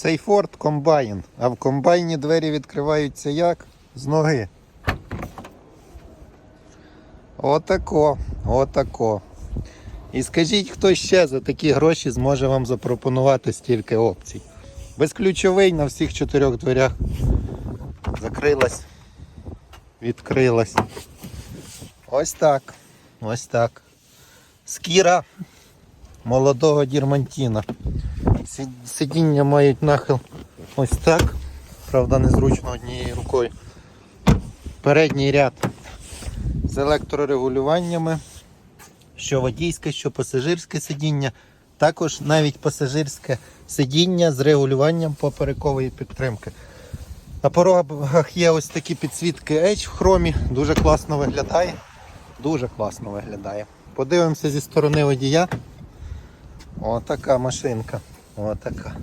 Цей Форд комбайн, а в комбайні двері відкриваються як? З ноги. Отако, отако. І скажіть, хто ще за такі гроші зможе вам запропонувати стільки опцій. Безключовий на всіх чотирьох дверях. Закрилась, відкрилась. Ось так. Ось так. Скіра молодого дірмантіна. Сидіння мають нахил ось так. Правда, незручно однією рукою. Передній ряд з електрорегулюваннями. Що водійське, що пасажирське сидіння. Також навіть пасажирське сидіння з регулюванням поперекової підтримки. На порогах є ось такі підсвітки Edge в хромі. Дуже класно виглядає. Дуже класно виглядає. Подивимося зі сторони водія. Отака машинка. Вот Отака.